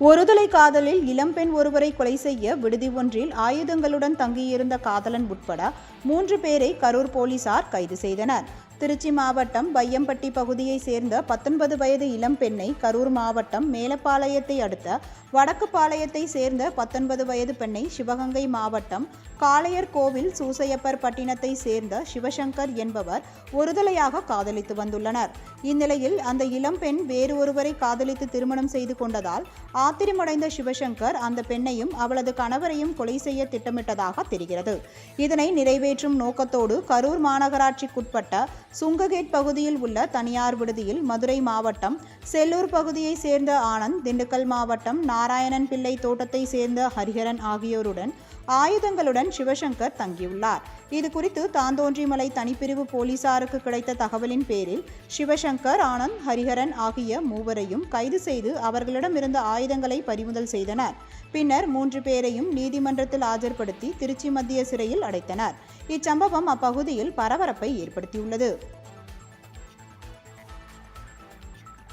ஒருதலை காதலில் இளம்பெண் ஒருவரை கொலை செய்ய விடுதி ஒன்றில் ஆயுதங்களுடன் தங்கியிருந்த காதலன் உட்பட மூன்று பேரை கரூர் போலீசார் கைது செய்தனர். திருச்சி மாவட்டம் பையம்பட்டி பகுதியைச் சேர்ந்த பத்தொன்பது வயது இளம்பெண்ணை கரூர் மாவட்டம் மேலப்பாளையத்தை அடுத்த வடக்கு பாளையத்தை சேர்ந்த பத்தொன்பது வயது பெண்ணை சிவகங்கை மாவட்டம் காளையர் கோவில் சூசையப்பர் பட்டினத்தை சேர்ந்த சிவசங்கர் என்பவர் ஒருதலையாக காதலித்து வந்துள்ளனர். இந்நிலையில் அந்த இளம்பெண் வேறு ஒருவரை காதலித்து திருமணம் செய்து கொண்டதால் ஆத்திரமடைந்த சிவசங்கர் அந்த பெண்ணையும் அவளது கணவரையும் கொலை செய்ய திட்டமிட்டதாக தெரிகிறது. இதனை நிறைவேற்றும் நோக்கத்தோடு கரூர் மாநகராட்சிக்குட்பட்ட சுங்ககேட் பகுதியில் உள்ள தனியார் விடுதியில் மதுரை மாவட்டம் செல்லூர் பகுதியைச் சேர்ந்த ஆனந்த் திண்டுக்கல் மாவட்டம் நாராயணன் பிள்ளை தோட்டத்தை சேர்ந்த ஹரிஹரன் ஆகியோருடன் ஆயுதங்களுடன் சிவசங்கர் தங்கியுள்ளார். இது குறித்து தாந்தோன்றிமலை தனிப்பிரிவு போலீசாருக்கு கிடைத்த தகவலின் பேரில் சிவசங்கர் ஆனந்த் ஹரிஹரன் ஆகிய மூவரையும் கைது செய்து அவர்களிடமிருந்த ஆயுதங்களை பறிமுதல் செய்தனர். பின்னர் மூன்று பேரையும் நீதிமன்றத்தில் ஆஜர்படுத்தி திருச்சி மத்திய சிறையில் அடைத்தனர். இச்சம்பவம் அப்பகுதியில் பரபரப்பை ஏற்படுத்தியுள்ளது.